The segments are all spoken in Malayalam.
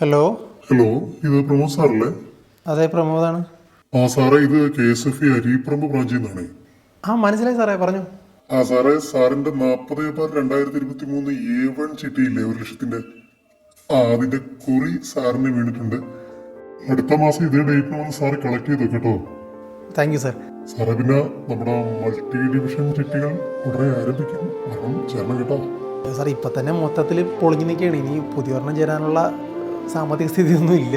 ഹലോ ഹലോ ഇത് പ്രമോദ് സാറല്ലേ? അതെ പ്രമോദാണ്. ആ സാറേ ഇത് കെ എസ് എഫ് അരിപ്രമ്പ് ബ്രാഞ്ചിൽ നിന്നാണ്. ആ മനസ്സിലായി സാറേ പറഞ്ഞു. ആ സാറേ സാറിന്റെ നാൽപ്പത് ബാർ രണ്ടായിരത്തി ഇരുപത്തി മൂന്ന് എ വൺ ചിട്ടിയില്ലേ ഒരു ലക്ഷത്തിന്റെ? ആ അതിന്റെ കുറി സാറിന് വീണിട്ടുണ്ട്. അടുത്ത മാസം ഇതേ ഡേറ്റിന് വന്ന് സാർ കളക്ട് ചെയ്തു കേട്ടോ താങ്ക് യു സാർ സാറേ പിന്നെ നമ്മുടെ മൾട്ടി ഡിവിഷൻ ചിട്ടികൾ ഉടനെ ആരംഭിക്കും. ചേരണം കേട്ടോ. സാർ ഇപ്പൊ തന്നെ മൊത്തത്തിൽ പൊളിഞ്ഞു നിൽക്കുകയാണ്. ഇനി പുതിയ ഒരെണ്ണം ചേരാനുള്ള സാമ്പത്തിക സ്ഥിതിയൊന്നും ഇല്ല.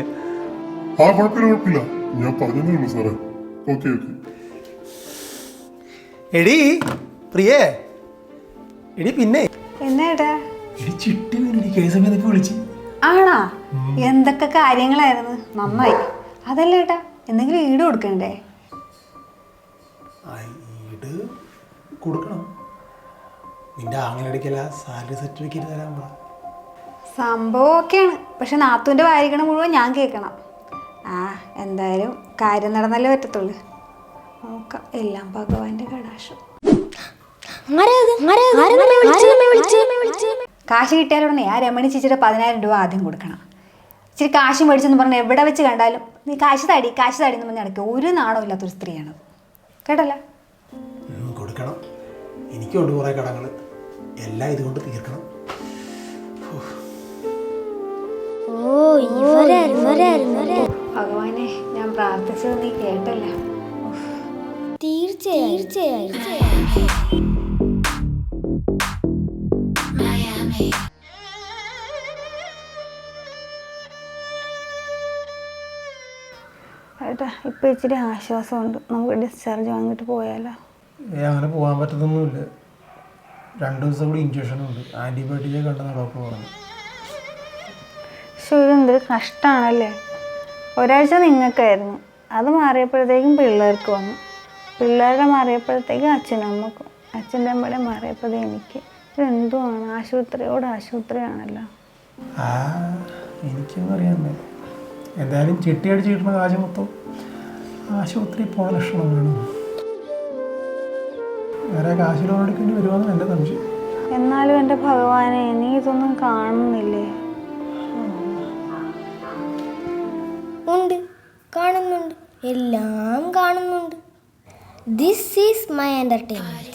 ആ കുഴപ്പമില്ല കുഴപ്പമില്ല. ഞാൻ പറഞ്ഞതേ ഉള്ളൂ സാറേ. ഓക്കെ ഓക്കെ എടി പ്രിയേ. എടി പിന്നെ. എന്നേട്ടാ എടി? ചിട്ടി വീണി കേസ് എന്നൊക്കെ വിളിച്ച്. ആണാ? എന്തൊക്കെ കാര്യങ്ങളായിരുന്നു? നന്നായി. അതല്ല ഏട്ടാ? എന്തെങ്കിലും ഈട് കൊടുക്കണ്ടേ? ഈട് കൊടുക്കണം. നിന്റെ ആങ്ങളിടയ്ക്കല്ല സാലറി സർട്ടിഫിക്കറ്റ് തരാൻ പറ. സംഭവം ഒക്കെയാണ് പക്ഷെ നാത്തുവിന്റെ വാരിക്കണ മുഴുവൻ ഞാൻ കേൾക്കണം. ആ എന്തായാലും കാര്യം നടന്നല്ലേ പറ്റത്തുള്ളൂ. നോക്കാം. എല്ലാം ഭഗവാന്റെ കടാശം കാശ് കിട്ടിയാലുടനെ ആ രമണി ചേച്ചിയുടെ പതിനായിരം രൂപ ആദ്യം കൊടുക്കണം. ഇച്ചിരി കാശ് മേടിച്ചെന്ന് പറഞ്ഞ് എവിടെ വെച്ച് കണ്ടാലും നീ കാശ് തടി കാശ് തടി എന്ന് പറഞ്ഞ് നടക്കുക ഒരു നാണവും ഇല്ലാത്തൊരു സ്ത്രീയാണ്. കേട്ടല്ലോ? കൊടുക്കണം. എനിക്കുണ്ട് കുറേ കടങ്ങൾ എല്ലാം ഇതുകൊണ്ട് തീർക്കണം. ഭഗവാനെ ഞാൻ പ്രാർത്ഥിച്ചത് നീ കേട്ടല്ല. തീർച്ചയായും. തീർച്ചയായും ഏട്ടാ ഇപ്പം ഇച്ചിരി ആശ്വാസമുണ്ട്. നമുക്ക് ഡിസ്ചാർജ് വാങ്ങിട്ട് പോയാലോ? അങ്ങനെ പോകാൻ പറ്റത്തൊന്നുമില്ല. രണ്ട് ദിവസം കൂടി ഇഞ്ചക്ഷനും ഉണ്ട്. ആന്റിബയോട്ടിക്കെ കണ്ടെന്ന് ഡോക്ടർ പറഞ്ഞു ഇതെന്തൊരു കഷ്ടമാണല്ലേ ഒരാഴ്ച നിങ്ങൾക്കായിരുന്നു. അത് മാറിയപ്പോഴത്തേക്കും പിള്ളേർക്ക് വന്നു. പിള്ളേരുടെ മാറിയപ്പോഴത്തേക്കും അച്ഛനും അമ്മക്കും അച്ഛന്റെ അമ്മയുടെ മാറിയപ്പോഴത്തേ എനിക്ക്. ഇതെന്തുമാണ് ആശുപത്രിയോട് ആശുപത്രിയാണല്ലോ. ആ എനിക്കൊന്നും അറിയാൻ എന്തായാലും ചിട്ടി അടിച്ച് കിട്ടുന്ന കാശ് മൊത്തം ആശുപത്രി പോണ ലക്ഷണമാണ് വേറെ കാശ് ലോൺ എടുക്കേണ്ടി വരുമെന്ന് എന്റെ സംശയം. എന്നാലും എന്റെ ഭഗവാനെ നീ ഇതൊന്നും കാണുന്നില്ലേ? എല്ലാം കാണുന്നുണ്ട്. This is my entertainment